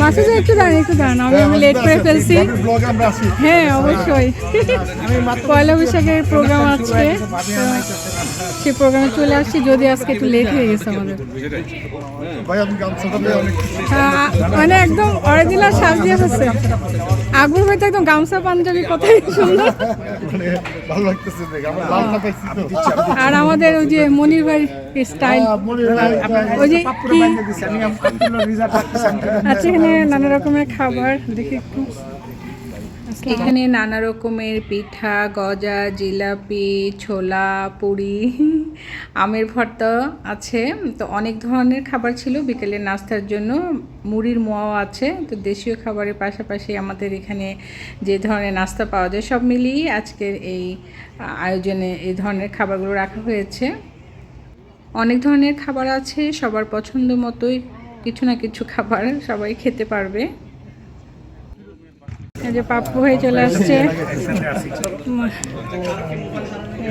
মাসুদ একটু দাঁড়ান একটু দাঁড়ান আমি আমি লেট করে ফেলছি। হ্যাঁ অবশ্যই। পয়লা বৈশাখের প্রোগ্রাম আছে সেই প্রোগ্রামে চলে আসছি যদি আজকে একটু লেট হয়ে গেছে আমাদের। আহ, মানে একদম অরিজিনাল সাজিয়ে ফেলছে আগুন হয়তো একদম গামছা পাঞ্জাবি কথাই সুন্দর। মানে ভালো লাগতেছে দেখে আমরা লালটা পাইছি তো। আর আমাদের ওই যে মনির ভাই স্টাইল ওই যে কি? আচ্ছা এখানে নানা রকমের খাবার দেখি একটু। এখানে নানা রকমের পিঠা গজা জিলাপি ছোলা পুরি আমের ভর্তা আছে। তো অনেক ধরনের খাবার ছিল বিকেলের নাস্তার জন্য। মুড়ির মোয়াও আছে তো দেশীয় খাবারের পাশাপাশি আমাদের এখানে যে ধরনের নাস্তা পাওয়া যায় সব মিলিয়ে আজকের এই আয়োজনে এই ধরনের খাবারগুলো রাখা হয়েছে। অনেক ধরনের খাবার আছে সবার পছন্দ মতোই কিছু না কিছু খাবার সবাই খেতে পারবে। এই যে পাপ্পু হয়ে চলে আসছে।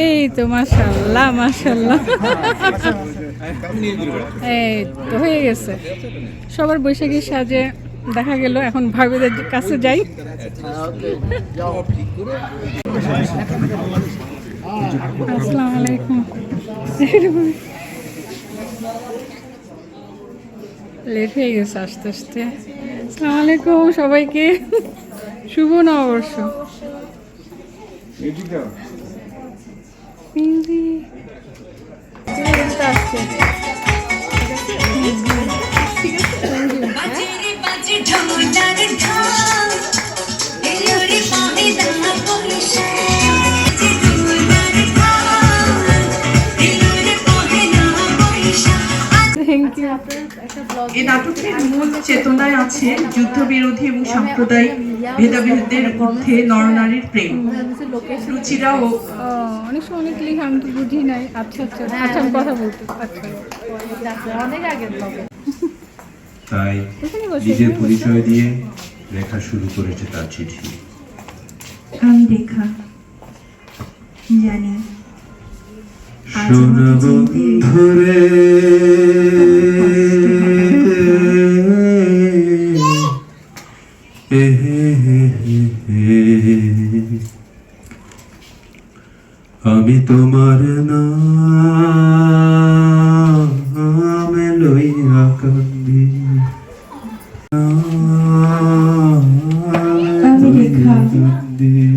এই তো মাশাল্লাহ মাশাল্লাহ। এই তো হয়ে গেছে। সবার বৈশাখী সাজে দেখা গেল, এখন ভাবিদের কাছে যাই। আসসালামু আলাইকুম। লেট হয়ে গেছে আস্তে আস্তে। আসসালামু আলাইকুম সবাইকে। শুভ নববর্ষ। Music. আসছে বাজে বাজে ঢোলার ঢাক এলো রে পাহে এই নাটকের মূল চেতনায় আছে যুদ্ধবিরোধী এবং সাম্প্রদায়িক ভেদাভেদের ঊর্ধ্বে নরনারীর প্রেম। রুচিরা ও অনেক সময় অনেক লিখে আমি তো বুঝি নাই। আচ্ছা আচ্ছা আচ্ছা আমি কথা বলতে আচ্ছা তাই এখানে বসে নিজের পরিচয় দিয়ে লেখা শুরু করেছে তার চিঠি। আমি রেখা জানি। শোন বন্ধুরে আমি তোমার নাম লইয়া কান্দি আমি রেখা। কান্দি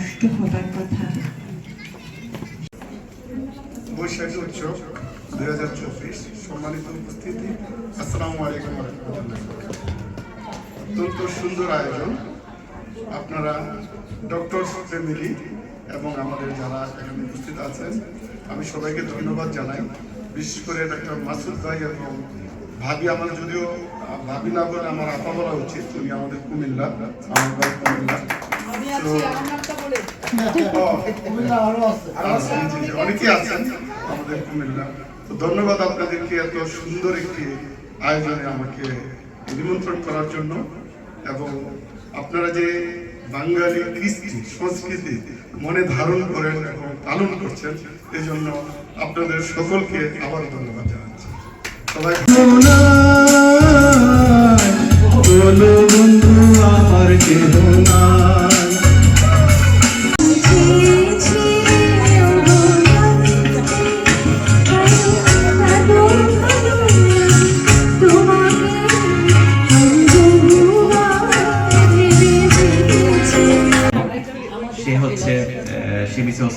কষ্ট হবার কথা। বৈশাখী উৎসব দুই হাজার চব্বিশ সম্মানিত উপস্থিতি। আসসালামু আলাইকুম অত্যন্ত সুন্দর আয়োজন। আপনারা ডক্টর ফ্যামিলি এবং আমাদের যারা এখানে উপস্থিত আছেন আমি সবাইকে ধন্যবাদ জানাই। বিশেষ করে ডক্টর মাসুদ ভাই এবং ভাবি আমার যদিও ভাবি না বলে আমার আপা বলা উচিত উনি আমাদের কুমিল্লা আমার কুমিল্লা। তো ধন্যবাদ আপনাদেরকে এত সুন্দর একটি আয়োজনে আমাকে নিমন্ত্রণ করার জন্য এবং আপনারা যে বাঙালি কৃষ্টি সংস্কৃতি মনে ধারণ করেন এবং পালন করছেন এই জন্য আপনাদের সকলকে আবার ধন্যবাদ জানাচ্ছি সবাই বন্ধু আমার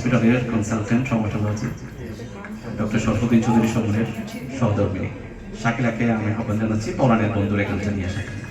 হসপিটালের কনসালটেন্ট সংগঠন আছে ডক্টর শরফুদ্দিন চৌধুরী সমনের সহধর্মিনী শাকিলাকে আমি আহ্বান জানাচ্ছি পরাণের বন্ধুর এখানটা নিয়ে আসা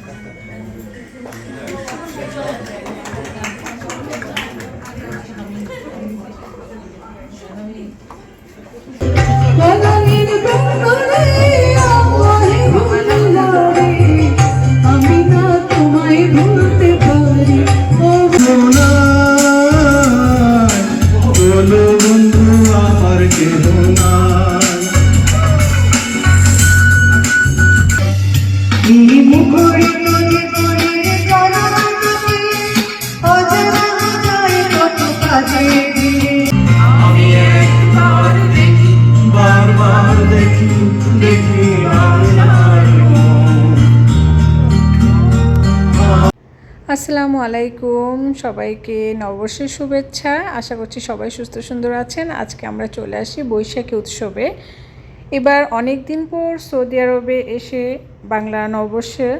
সবাইকে নববর্ষের শুভেচ্ছা। আশা করছি সবাই সুস্থ সুন্দর আছেন। আজকে আমরা চলে আসি বৈশাখী উৎসবে। এবার অনেক দিন পর সৌদি আরবে এসে বাংলা নববর্ষে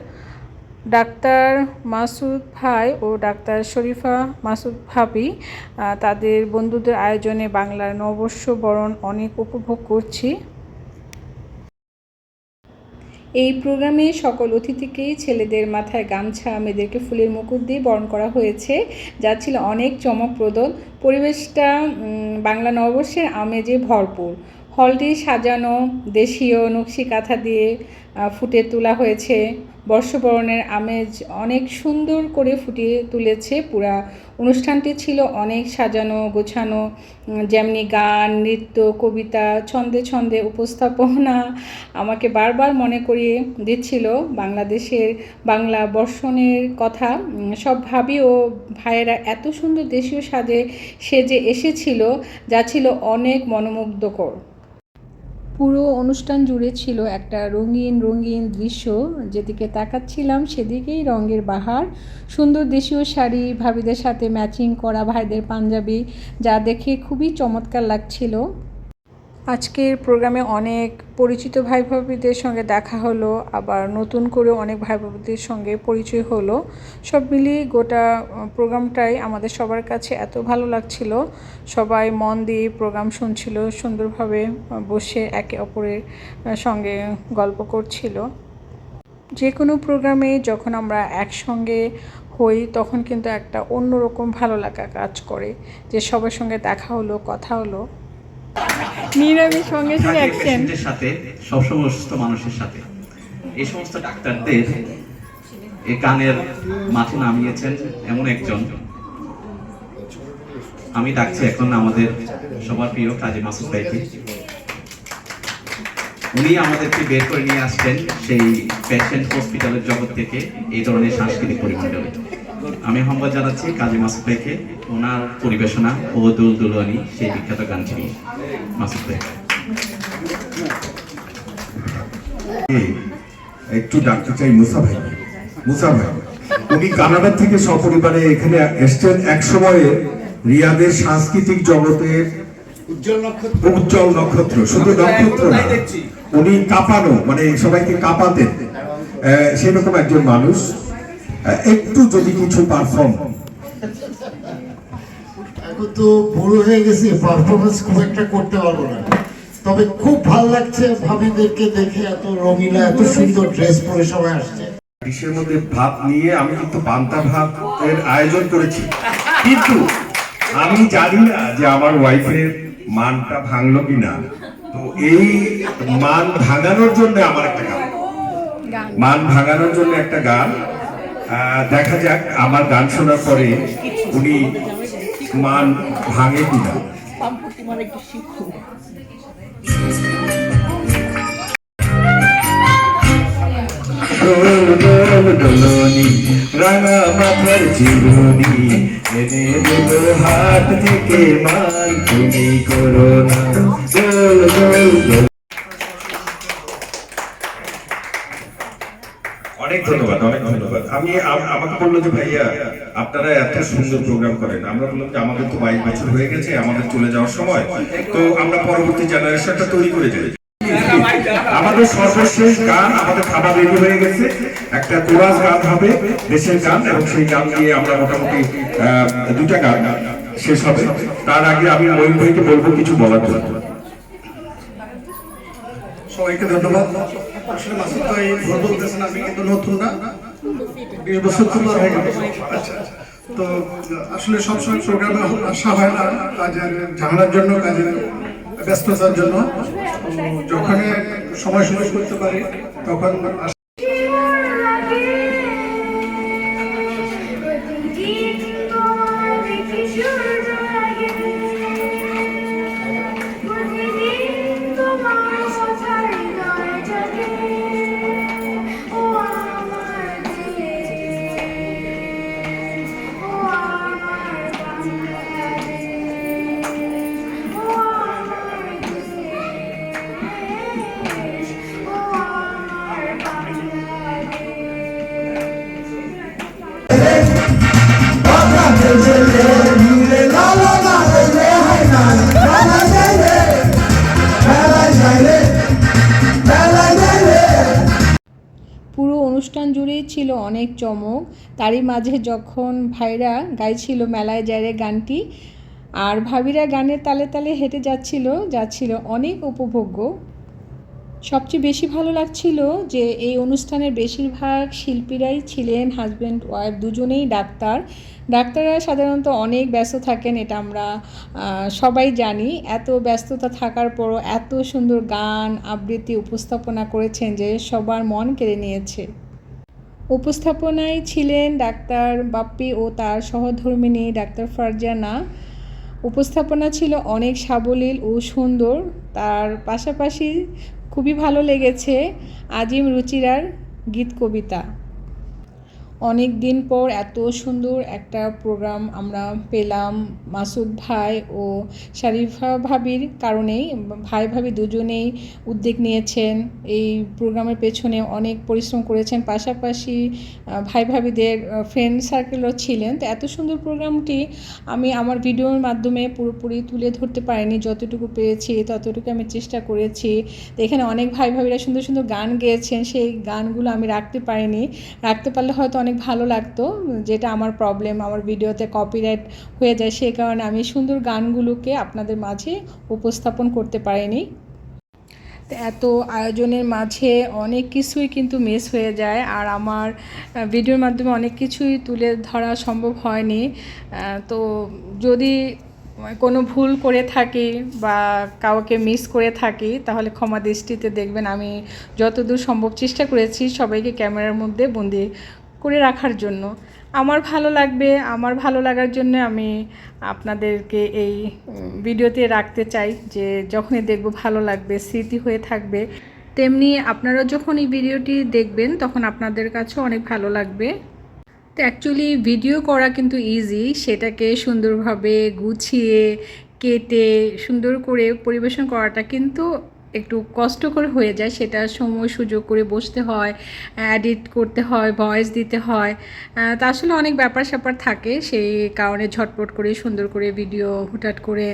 ডাক্তার মাসুদ ভাই ও ডাক্তার শরীফা মাসুদ ভাবি তাদের বন্ধুদের আয়োজনে বাংলার নববর্ষ বরণ অনেক উপভোগ করছি। এই প্রোগ্রামে সকল অতিথিকেই ছেলেদের মাথায় গামছা, মেয়েদেরকে ফুলের মুকুট দিয়ে বরণ করা হয়েছে, যা ছিল অনেক চমকপ্রদ। পরিবেশটা বাংলা নববর্ষের আমেজে ভরপুর। হলটি সাজানো, দেশীয় নকশি কাঁথা দিয়ে ফুটে তোলা হয়েছে। বর্ষবরণের আমেজ অনেক সুন্দর করে ফুটিয়ে তুলেছে পুরা অনুষ্ঠানটি ছিল অনেক সাজানো, গোছানো যেমনি গান, নৃত্য, কবিতা, ছন্দে ছন্দে উপস্থাপনা আমাকে বারবার মনে করিয়ে দিচ্ছিল বাংলাদেশের বাংলা বর্ষণের কথা। সব ভাবি ও ভাইয়েরা এত সুন্দর দেশীয় সাজে সেজে এসেছিল যা ছিল অনেক মনোমুগ্ধকর। পুরো অনুষ্ঠান জুড়ে ছিল একটা রঙিন রঙিন দৃশ্য। যেদিকে তাকাচ্ছিলাম সেদিকেই রঙের বাহার। সুন্দর দেশীয় শাড়ি, ভাবিদের সাথে ম্যাচিং করা ভাইদের পাঞ্জাবি, যা দেখে খুবই চমৎকার লাগছিল। আজকের প্রোগ্রামে অনেক পরিচিত ভাই ভাবিদের সঙ্গে দেখা হলো, আবার নতুন করে অনেক ভাই ভাবিদের সঙ্গে পরিচয় হলো। সব মিলিয়ে গোটা প্রোগ্রামটাই আমাদের সবার কাছে এত ভালো লাগছিল। সবাই মন দিয়ে প্রোগ্রাম শুনছিল, সুন্দরভাবে বসে একে অপরের সঙ্গে গল্প করছিল। যে কোনো প্রোগ্রামে যখন আমরা একসঙ্গে হই, তখন কিন্তু একটা অন্যরকম ভালো লাগা কাজ করে। যে সবার সঙ্গে দেখা হলো, কথা হলো। নিরামিষ সঙ্গে সঙ্গে অ্যাকশন সাথে সব সমস্ত মানুষের সাথে। এই সমস্ত ডাক্তারদের এই কানের মাঠে নামিয়েছেন এমন একজন। আমি ডাকছি এখন আমাদের সবার প্রিয় কাজী মাসুদ ভাইকে। উনি আমাদেরকে বের করে নিয়ে আসছেন সেই পেশেন্ট হসপিটালের জগৎ থেকে এই ধরনের সাংস্কৃতিক পরিমণ্ডলে। আমি আহ্বান জানাচ্ছি কাজী মাসুদ ভাইকে। ওনার পরিবেশনা ও দুল দুলনি সেই বিখ্যাত গানটি নিয়ে মাসুদ ভাই। একটু ডাকতে চাই মুসা ভাই। মুসা ভাই উনি কানাডা থেকে সপরিবারে এখানে এসছেন এক সময়ে রিয়াদের সাংস্কৃতিক জগতের উজ্জ্বল নক্ষত্র। শুধু নক্ষত্র না উনি কাঁপানো মানে সবাইকে কাঁপাতেন। আহ, সেরকম একজন মানুষ। একটু যদি কিছু পারফর্ম এখন তো বুড়ো হয়ে গেছি পারফরমেন্স খুব একটা করতে পারব না। তবে খুব ভালো লাগছে ভাবিদেরকে দেখে এত রঙিলা এত সুন্দর ড্রেস পরে সবাই আসছে। ডিশের মধ্যে ভাত নিয়ে আমি কিন্তু পান্তা আয়োজন করেছি। কিন্তু আমি জানি না যে আমার ওয়াইফের মানটা ভাঙলো কিনা। তো এই মান ভাঙানোর জন্য আমার একটা গান। মান ভাঙানোর জন্য একটা গান। দেখা যাক আমার গান শোনার পরে উনি মান ভাঙে কিনা। রাঙা মাথার এনে দেব হাত থেকে মান তুমি করো না। আপনারা এত সুন্দর প্রোগ্রাম করেন। আমরা বললাম যে, আমাদের তো বাইশ বছর হয়ে গেছে, আমাদের চলে যাওয়ার সময়। তো আমরা পরবর্তী জেনারেশনটা তৈরি করে যাই। আমাদের সর্বশেষ গান আমাদের খাবার রেডি হয়ে গেছে। একটা কোরাস গান হবে, দেশের গান, এবং সেই গান দিয়ে আমরা মোটামুটি দুটা গান শেষ হবে। তার আগে আমি ময়ূর ভাইকে বলব কিছু বলার জন্য। সবাইকে ধন্যবাদ। আসলে মাসুদ ভাই ভুল বলতেছেন আমি কিন্তু নতুন না। বিশ বছর তো পার হয়ে আচ্ছা আচ্ছা। তো আসলে সবসময় প্রোগ্রামে আসা হয় না, কাজের ঝামেলার জন্য, কাজের ব্যস্ততার জন্য। যখন সময় সুযোগ করতে পারি, তখন অনেক চমক। তারই মাঝে যখন ভাইরা গাইছিল মেলায় জায়রে গানটি, আর ভাবিরা গানের তালে তালে হেঁটে যাচ্ছিল যাচ্ছিল অনেক উপভোগ্য। সবচেয়ে বেশি ভালো লাগছিল যে এই অনুষ্ঠানের বেশিরভাগ শিল্পীরাই ছিলেন হাজব্যান্ড ওয়াইফ দুজনেই ডাক্তার। ডাক্তাররা সাধারণত অনেক ব্যস্ত থাকেন, এটা আমরা সবাই জানি। এত ব্যস্ততা থাকার পরও এত সুন্দর গান, আবৃত্তি উপস্থাপনা করেছেন যে সবার মন কেড়ে নিয়েছে। উপস্থাপনায় ছিলেন ডাক্তার বাপ্পি ও তার সহধর্মিনী ডাক্তার ফারজানা। উপস্থাপনা ছিল অনেক সাবলীল ও সুন্দর। তার পাশাপাশি খুবই ভালো লেগেছে আজিম রুচিরার গীত কবিতা। অনেক দিন পর এত সুন্দর একটা প্রোগ্রাম আমরা পেলাম মাসুদ ভাই ও শারিফা ভাবির কারণেই, ভাই ভাবি দুজনেই উদ্যোগ নিয়েছেন। এই প্রোগ্রামের পেছনে অনেক পরিশ্রম করেছেন। পাশাপাশি ভাই ভাবিদের ফ্রেন্ড সার্কেলও ছিলেন। তো এত সুন্দর প্রোগ্রামটি আমি আমার ভিডিওর মাধ্যমে পুরোপুরি তুলে ধরতে পারিনি। যতটুকু পেয়েছি, ততটুকু আমি চেষ্টা করেছি। তো এখানে অনেক ভাই ভাবিরা সুন্দর সুন্দর গান গেয়েছেন। সেই গানগুলো আমি রাখতে পারিনি। রাখতে পারলে হয়তো অনেক ভালো লাগতো, যেটা আমার প্রবলেম আমার ভিডিওতে কপিরাইট হয়ে যায়, সেই কারণে আমি সুন্দর গানগুলোকে আপনাদের মাঝে উপস্থাপন করতে পারিনি। এত আয়োজনের মাঝে অনেক কিছুই কিন্তু মিস হয়ে যায়, আর আমার ভিডিওর মাধ্যমে অনেক কিছুই তুলে ধরা সম্ভব হয়নি। তো যদি কোনো ভুল করে থাকি বা কাউকে মিস করে থাকি, তাহলে ক্ষমা দৃষ্টিতে দেখবেন আমি যতদূর সম্ভব চেষ্টা করেছি সবাইকে ক্যামেরার মধ্যে বন্দি করে রাখার জন্য। আমার ভালো লাগবে, আমার ভালো লাগার জন্য আমি আপনাদেরকে এই ভিডিওতে রাখতে চাই যে যখনই দেখব ভালো লাগবে, স্মৃতি হয়ে থাকবে। তেমনি আপনারা যখন এই ভিডিওটি দেখবেন, তখন আপনাদের কাছেও অনেক ভালো লাগবে। তো অ্যাকচুয়ালি ভিডিও করা কিন্তু ইজি সেটাকে সুন্দরভাবে গুছিয়ে, কেটে, সুন্দর করে পরিবেশন করাটা কিন্তু একটু কষ্টকর হয়ে যায়, সেটা সময় সুযোগ করে বসতে হয় এডিট করতে হয় ভয়েস দিতে হয়। তা আসলে অনেক ব্যাপার স্যাপার থাকে, সেই কারণে ঝটপট করে সুন্দর করে ভিডিও হুটহাট করে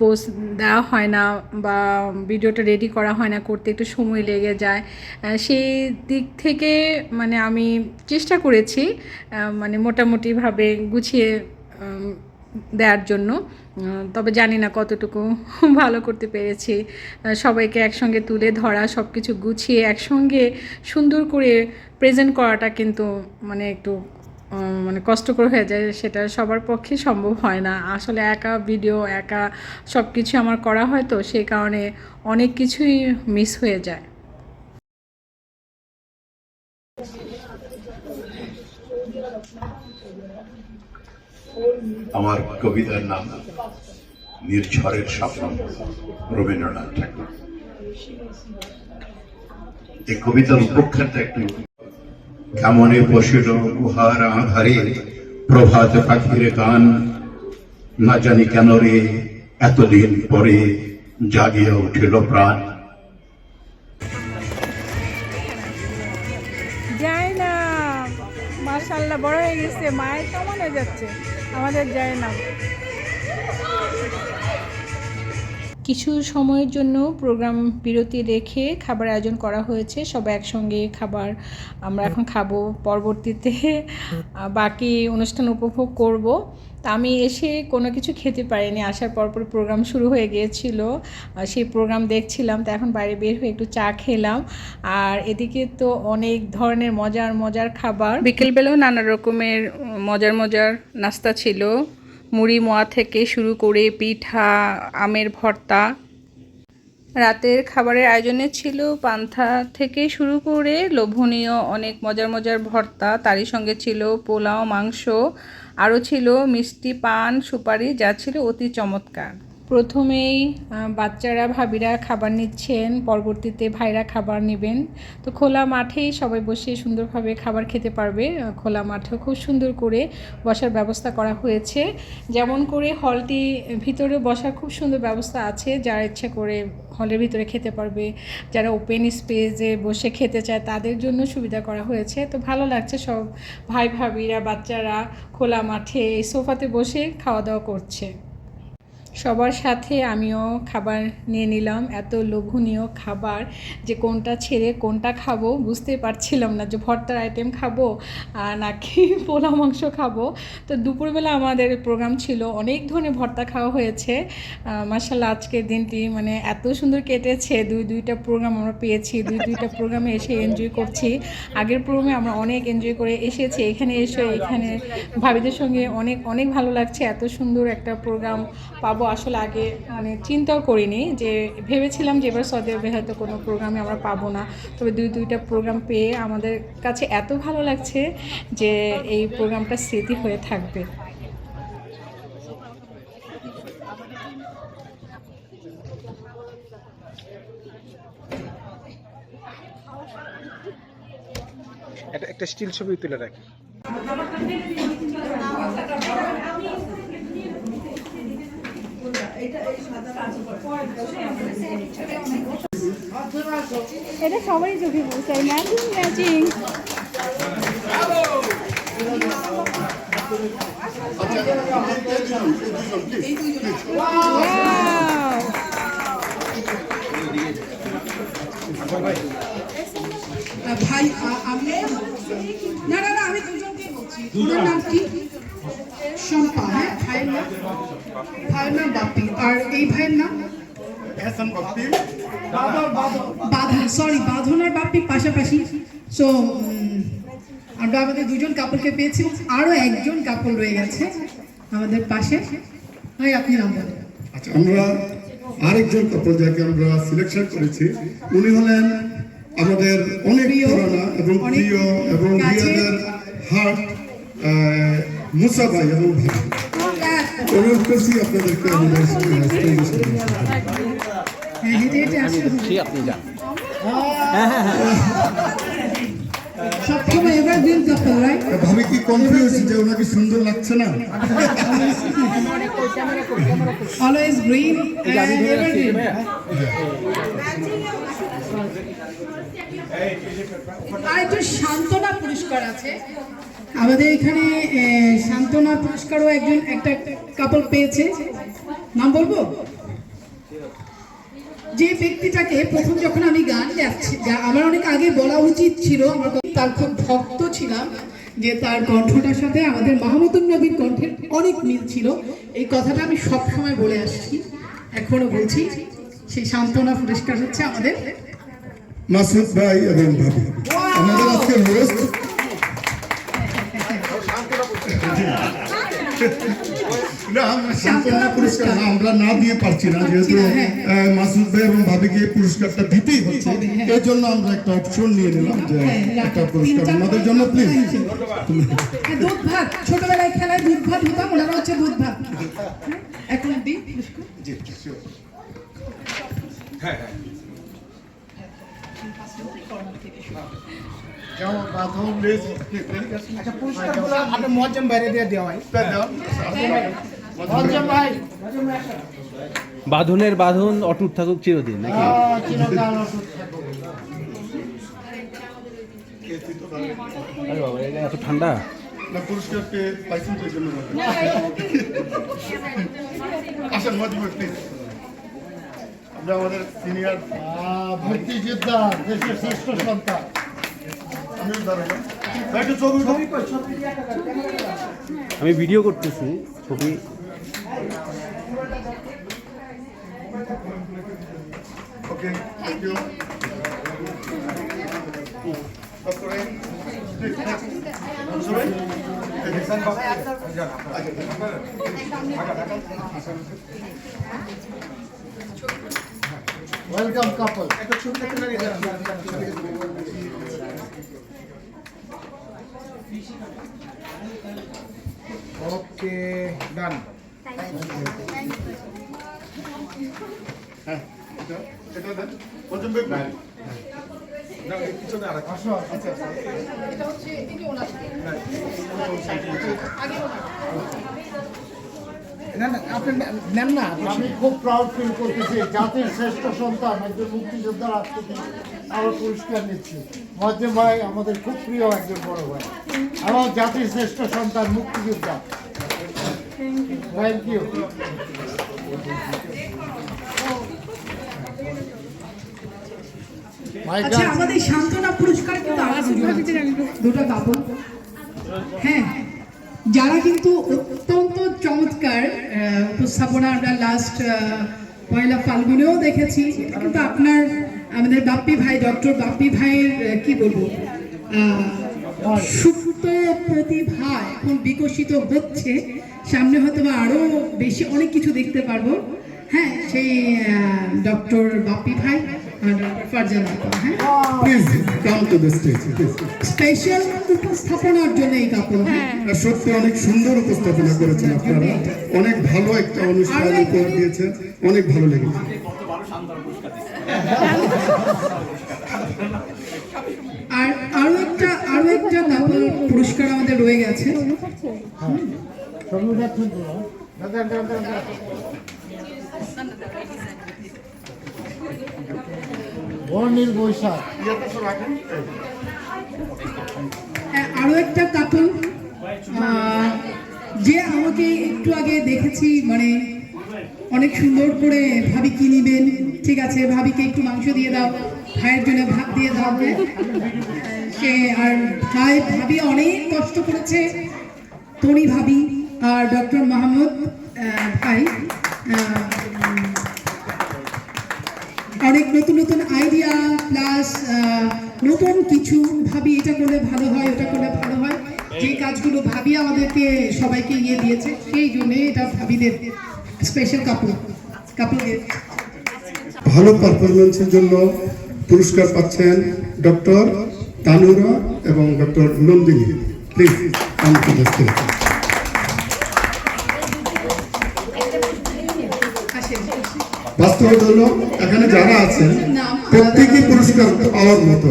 পোস্ট দেওয়া হয় না বা ভিডিওটা রেডি করা হয় না, করতে একটু সময় লেগে যায়। সেই দিক থেকে মানে আমি চেষ্টা করেছি মানে মোটামুটিভাবে গুছিয়ে দেওয়ার জন্য। তবে জানি না কতটুকু ভালো করতে পেরেছি। সবাইকে একসঙ্গে তুলে ধরা সব কিছু গুছিয়ে একসঙ্গে সুন্দর করে প্রেজেন্ট করাটা কিন্তু মানে একটু মানে কষ্টকর হয়ে যায়, সেটা সবার পক্ষে সম্ভব হয় না। আসলে একা ভিডিও একা সব কিছু আমার করা হয় তো, সেই কারণে অনেক কিছুই মিস হয়ে যায়। আমার কবিতার নাম নির্ঝরের স্বপ্ন, রবীন্দ্রনাথ ঠাকুর। এই কবিতার উপখ্যানটা একটু কেমনে বসিল গুহার আধারে, প্রভাত পাখির গান না জানি কেন রে, এতদিন পরে জাগিয়া উঠিল প্রাণ। মাশাল্লাহ বড় হয়ে গেছে। মায়ের সমান হয়ে যাচ্ছে, আমাদের যায় না। কিছু সময়ের জন্য প্রোগ্রাম বিরতি রেখে খাবার আয়োজন করা হয়েছে। সবাই একসঙ্গে খাবার আমরা এখন খাব। পরবর্তীতে বাকি অনুষ্ঠান উপভোগ করব। তা আমি এসে কোনো কিছু খেতে পারিনি। আসার পরপর প্রোগ্রাম শুরু হয়ে গিয়েছিল। সেই প্রোগ্রাম দেখছিলাম, তো এখন বাইরে বের হয়ে একটু চা খেলাম। আর এদিকে তো অনেক ধরনের মজার মজার খাবার। বিকেলবেলাও নানা রকমের মজার মজার নাস্তা ছিল। মুড়ি মোয়া থেকে শুরু করে পিঠা, আমের ভর্তা। রাতের খাবারের আয়োজনে ছিল পান্থা থেকে শুরু করে লোভনীয় অনেক মজার মজার ভর্তা। তারই সঙ্গে ছিল পোলাও, মাংস। আরও ছিল মিষ্টি পান সুপারি যা ছিল অতি চমৎকার। প্রথমেই বাচ্চারা, ভাবিরা খাবার নিচ্ছেন, পরবর্তীতে ভাইরা খাবার নেবেন। তো খোলা মাঠেই সবাই বসে সুন্দরভাবে খাবার খেতে পারবে। খোলা মাঠেও খুব সুন্দর করে বসার ব্যবস্থা করা হয়েছে। যেমন করে হলটি ভিতরে বসার খুব সুন্দর ব্যবস্থা আছে। যারা ইচ্ছে করে হলের ভিতরে খেতে পারবে, যারা ওপেন স্পেসে বসে খেতে চায়, তাদের জন্য সুবিধা করা হয়েছে। তো ভালো লাগছে সব ভাই ভাবিরা বাচ্চারা খোলা মাঠে সোফাতে বসে খাওয়া দাওয়া করছে। সবার সাথে আমিও খাবার নিয়ে নিলাম। এত লোভনীয় খাবার যে কোনটা ছেড়ে কোনটা খাব বুঝতে পারছিলাম না যে ভর্তার আইটেম খাব নাকি পোলা মাংস খাব। তো দুপুরবেলা আমাদের প্রোগ্রাম ছিল, অনেক ধরনের ভর্তা খাওয়া হয়েছে। মার্শাল্লাহ আজকের দিনটি মানে এত সুন্দর কেটেছে। দুই দুইটা প্রোগ্রাম আমরা পেয়েছি, দুই দুইটা প্রোগ্রামে এসে এনজয় করছি। আগের প্রোগ্রামে আমরা অনেক এনজয় করে এসেছি, এখানে এসে এখানে ভাবিদের সঙ্গে অনেক অনেক ভালো লাগছে। এত সুন্দর একটা প্রোগ্রাম পাবো আসলে আগে মানে চিন্তাও করিনি যে ভেবেছিলাম যে এবার সৌদি আরবে হয়তো কোনো প্রোগ্রামে আমরা পাবো না। তবে দুই দুইটা প্রোগ্রাম পেয়ে আমাদের কাছে এত ভালো লাগছে যে এই প্রোগ্রামটা স্মৃতি হয়ে থাকবে। একটা স্টিল ছবি তুলে রাখি। এটা সবাই চোখে বলছে ম্যাচিং ম্যাচিং ভাই আমি না না না আমি দুজনকে বলছি। ওনার নাম কি? শম্পা হ্যাঁ ভাইয়ের নাম? ভাইয়ের নাম বাপ্পি। আর এই ভাইয়ের নাম? এহসান বাপ্পি। বাঁধন সরি বাঁধন আর বাপ্পির পাশাপাশি। সো আমরা আমাদের দুজন কাপড়কে পেয়েছি আরও একজন কাপড় রয়ে গেছে আমাদের পাশে। ভাই আপনি নাম বলেন। আচ্ছা আমরা আরেকজন কাপল যাকে আমরা সিলেকশন করেছি উনি হলেন আমাদের অনেক পুরানা এবং প্রিয় এবং রিয়াদের হার্ট মুসা ভাই এবং ভাই। অনুরোধ করছি আপনাদেরকে আমাদের আপনি যান সবসময় এভারগ্রিন কাপড় রাইট ভাবি কি কনফিউজ যে ওনাকে সুন্দর লাগছে না অলওয়েজ গ্রিন আর একটু সান্ত্বনা পুরস্কার আছে। আমাদের এখানে সান্ত্বনা পুরস্কারও একজন একটা কাপড় পেয়েছে। নাম বলব? যে ব্যক্তিটাকে প্রথম যখন আমি গান গাচ্ছি আমার অনেক আগে বলা উচিত ছিল আমার তার খুব ভক্ত ছিলাম যে তার কণ্ঠটার সাথে আমাদের মাহমুদুল নবীর কণ্ঠের অনেক মিল ছিল। এই কথাটা আমি সব সময় বলে আসছি। এখনও বলছি সেই সান্ত্বনা পুরস্কার হচ্ছে আমাদের মাসুদ ভাই এবং ভাবি। আমাদের আজকে সান্ত্বনা পুরস্কার আমরা না দিয়ে পারছি না যেহেতু হ্যাঁ। মাসুদ ভাই এবং ভাবিকে পুরস্কারটা দিতেই হচ্ছে। এর জন্য আমরা একটা অপশন নিয়ে নিলাম যে হ্যাঁ, একটা পুরস্কার আমাদের জন্য প্লিজ হ্যাঁ, দুধ ভাত ছোটবেলায় খেলায় দুধ ভাত হতাম ওনারা হচ্ছে দুধ ভাত হ্যাঁ, এখন দিই পুরস্কার। আচ্ছা মজ্জাম বাইরে দিয়ে দেওয়া হয়। বাঁধনের বাঁধন অটুট থাকুক চিরদিন নাকি। আরে বাবা এটা এত ঠান্ডা। না পুরস্কারকে পাইছেন তো জন্য আসেন মজিব প্লিজ আমরা আমাদের সিনিয়র আহ, মুক্তিযোদ্ধা দেশের শ্রেষ্ঠ সন্তান। আমিও দাঁড়ালাম ভাই, একটু ছবি উঠাও। আমি ভিডিও করতেছি ছবি ওকে থ্যাংক ইউ তারপরে please, next. সবাই? ওয়েলকাম কাপল ওকে ডান হ্যাঁ এটা। আসো আচ্ছা আচ্ছা না না আপনি নেন না আমি খুব প্রাউড ফিল করতেছি জাতির শ্রেষ্ঠ সন্তান একজন মুক্তিযোদ্ধার হাত থেকে আরও পুরস্কার নিচ্ছি। মজ্জে ভাই আমাদের খুব প্রিয় একজন বড় ভাই। আমার জাতির শ্রেষ্ঠ সন্তান মুক্তিযোদ্ধা। থ্যাংক ইউ আচ্ছা আমাদের সান্ত্বনা পুরস্কার কিন্তু আছে। দুটো কাপড় হ্যাঁ যারা কিন্তু অত্যন্ত চমৎকার উপস্থাপনা আমরা লাস্ট পয়লা ফাল্গুনেও দেখেছি। কিন্তু আপনার আমাদের বাপ্পি ভাই ডক্টর বাপ্পি ভাইয়ের কি বলব? সুপ্ত প্রতিভা এখন বিকশিত হচ্ছে। সামনে হয়তো বা আরও বেশি অনেক কিছু দেখতে পারব। হ্যাঁ সেই ডক্টর বাপ্পি ভাই। আর ডক্টর ফারজানা আপা, হ্যাঁ please come to the stage please special উপস্থাপনার জন্য এই কাপড় হ্যাঁ? সত্যি অনেক সুন্দর উপস্থাপনা করেছেন আপনারা। অনেক ভালো একটা অনুষ্ঠান উপহার দিয়েছেন। অনেক ভালো লেগেছে। আর আরও একটা আরও একটা কাপড় পুরস্কার আমাদের রয়ে গেছে। বর্ণিল বৈশাখ হ্যাঁ, আরও একটা আহ, যে আমাকে একটু আগে দেখেছি মানে অনেক সুন্দর করে ভাবি কি নিবেন ঠিক আছে ভাবিকে একটু মাংস দিয়ে দাও ভাইয়ের জন্য ভাত দিয়ে দাও? সে আর ভাই ভাবি অনেক কষ্ট করেছে তনি ভাবি আর ডক্টর মাহমুদ ভাই অনেক নতুন নতুন আইডিয়া প্লাস নতুন কিছু ভাবি, এটা করলে ভালো হয়, ওটা করলে ভালো হয়। যে কাজগুলো ভাবি আমাদেরকে সবাইকে ইয়ে দিয়েছে, সেই জন্য এটা ভাবিদের স্পেশাল কাপড় কাপড় gift। ভালো পারফরমেন্সের জন্য পুরস্কার পাচ্ছেন ডক্টর তানুরা এবং ডক্টর নন্দিনী। প্লিজ বাস্তবতা হলো এখানে যারা আছেন প্রত্যেকই পুরস্কার পাওয়ার মতো।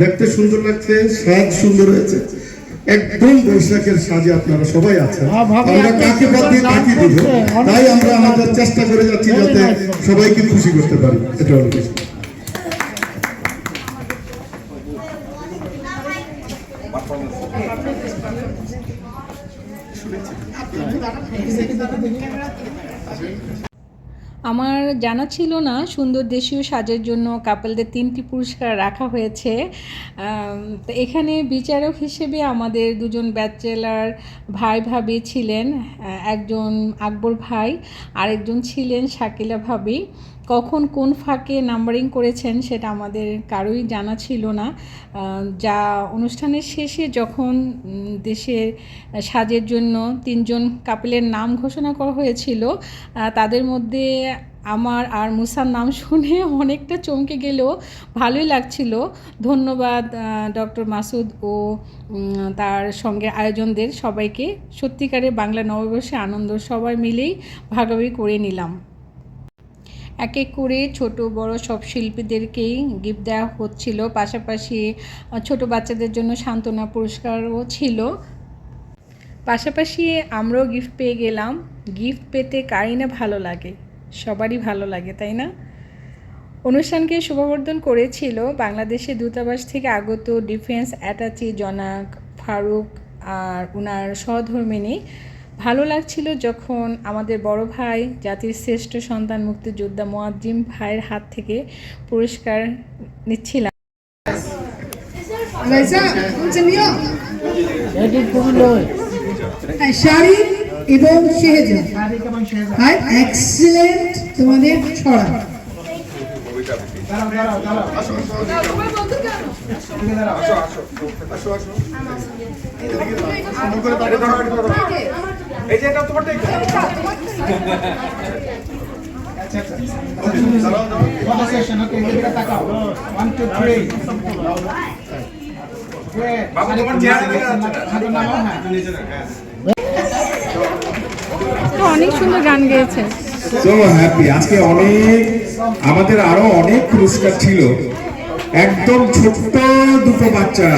দেখতে সুন্দর লাগছে সাজ সুন্দর হয়েছে। একদম বৈশাখের সাজে আপনারা সবাই আছেন। আমরা কাকে বাদ দিয়ে কাকে দিব? তাই আমরা আমাদের চেষ্টা করে যাচ্ছি যাতে সবাইকে খুশি করতে পারি। এটা হলো বিষয়। আমার জানা ছিল না সুন্দর দেশীয় সাজের জন্য কাপলদের তিনটি পুরস্কার রাখা হয়েছে। তো এখানে বিচারক হিসেবে আমাদের দুজন ব্যাচেলার ভাই ভাবি ছিলেন একজন আকবর ভাই, আরেকজন ছিলেন শাকিলা ভাবি। কখন কোন ফাঁকে নাম্বারিং করেছেন সেটা আমাদের কারোই জানা ছিল না। যা অনুষ্ঠানের শেষে যখন দেশের সাজের জন্য তিনজন কাপেলের নাম ঘোষণা করা হয়েছিল তাদের মধ্যে আমার আর মুসার নাম শুনে অনেকটা চমকে গেলেও ভালোই লাগছিল। ধন্যবাদ ডক্টর মাসুদ ও তার সঙ্গে আয়োজনদের সবাইকে। সত্যিকারে বাংলা নববর্ষে আনন্দ সবাই মিলেই ভাগাভাগি করে নিলাম। এক এক করে ছোট বড় সব শিল্পীদেরকেই গিফট দেওয়া হচ্ছিল। পাশাপাশি ছোট বাচ্চাদের জন্য সান্ত্বনা পুরস্কারও ছিল। পাশাপাশি আমরাও গিফট পেয়ে গেলাম। গিফট পেতে কারই না ভালো লাগে, সবারই ভালো লাগে, তাই না? অনুষ্ঠানকে শুভবর্ধন করেছিল বাংলাদেশের দূতাবাস থেকে আগত ডিফেন্স অ্যাটাচি জনাক ফারুক আর ওনার সহধর্মিনী ভালো লাগছিল যখন আমাদের বড় ভাই জাতির শ্রেষ্ঠ সন্তান মুক্তিযোদ্ধা মোয়াজ্জিম ভাইয়ের হাত থেকে পুরস্কার নিচ্ছিলাম। হ্যাঁ, এবং তোমাদের ছড়া। অনেক সুন্দর গান গেয়েছে। সো হ্যাপি আজকে অনেক, আমাদের আরও অনেক পুরস্কার ছিল। একদম ছোট্ট দুটো বাচ্চা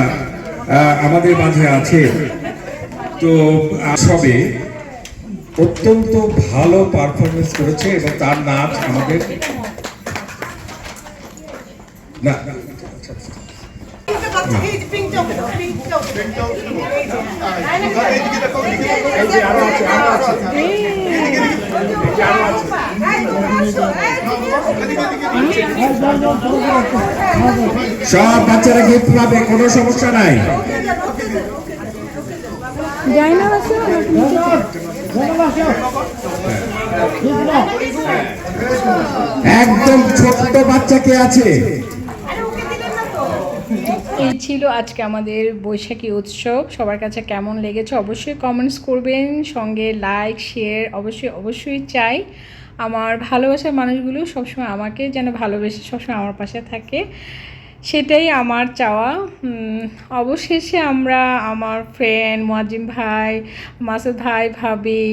আমাদের মাঝে আছে। তো সবে অত্যন্ত ভালো পারফরমেন্স করেছে এবং তার নাচ আমাদের না না, এইদিকে দেখো, এইদিকে দেখো। সব বাচ্চারা গিফট পাবে কোনো সমস্যা নাই একদম ছোট্ট বাচ্চা কে আছে এই ছিল আজকে আমাদের বৈশাখী উৎসব। সবার কাছে কেমন লেগেছে অবশ্যই কমেন্টস করবেন, সঙ্গে লাইক শেয়ার অবশ্যই অবশ্যই চাই। আমার ভালোবাসার মানুষগুলো সবসময় আমাকে যেন ভালোবেসে সবসময় আমার পাশে থাকে। সেটাই আমার চাওয়া। অবশেষে আমরা আমার ফ্রেন্ড মোয়াজিম ভাই, মাসুদ ভাই, ভাবি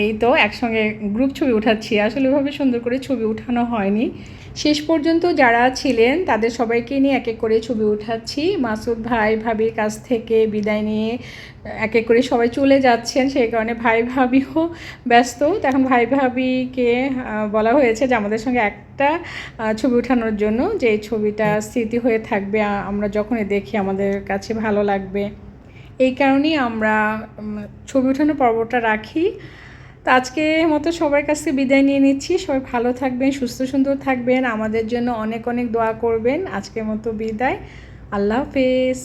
এই তো একসঙ্গে গ্রুপ ছবি উঠাচ্ছি। আসলে ওইভাবে সুন্দর করে ছবি উঠানো হয়নি। শেষ পর্যন্ত যারা ছিলেন তাদের সবাইকে নিয়ে এক এক করে ছবি উঠাচ্ছি। মাসুদ ভাই ভাবির কাছ থেকে বিদায় নিয়ে এক এক করে সবাই চলে যাচ্ছেন। সেই কারণে ভাই ভাবিও ব্যস্ত। তখন ভাই ভাবিকে বলা হয়েছে যে আমাদের সঙ্গে একটা ছবি উঠানোর জন্য যে এই ছবিটা স্মৃতি হয়ে থাকবে। আমরা যখনই দেখি আমাদের কাছে ভালো লাগবে। এই কারণেই আমরা ছবি ওঠানোর পর্বটা রাখি। তো আজকে মতো সবার কাছ থেকে বিদায় নিয়ে নিচ্ছি। সবাই ভালো থাকবেন, সুস্থ সুন্দর থাকবেন। আমাদের জন্য অনেক অনেক দোয়া করবেন। আজকের মতো বিদায়। আল্লাহ হাফেজ।